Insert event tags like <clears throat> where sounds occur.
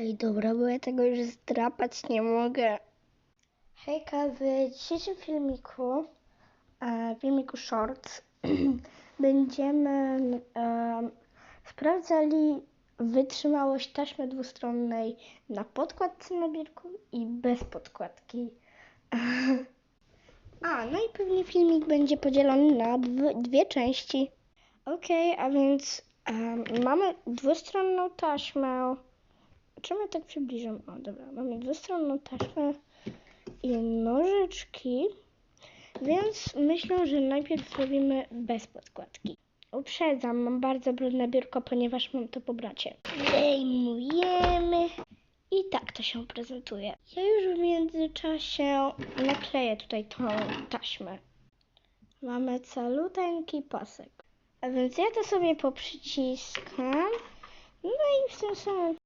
Ej, dobra, bo ja tego już zdrapać nie mogę. Hejka, w dzisiejszym filmiku, e, filmiku Shorts, <clears throat> będziemy e, sprawdzali wytrzymałość taśmy dwustronnej na podkładce na biurku i bez podkładki. <laughs> A, no i pewnie filmik będzie podzielony na dwie, części. Okej, a więc mamy dwustronną taśmę. Czemu ja tak przybliżam? O, dobra, mamy dwustronną taśmę i nożyczki, więc myślę, że najpierw zrobimy bez podkładki. Uprzedzam, mam bardzo brudne biurko, ponieważ mam to po bracie. Zdejmujemy i tak to się prezentuje. Ja już w międzyczasie nakleję tutaj tą taśmę. Mamy caluteńki pasek. A więc ja to sobie poprzyciskam. No i w tym samym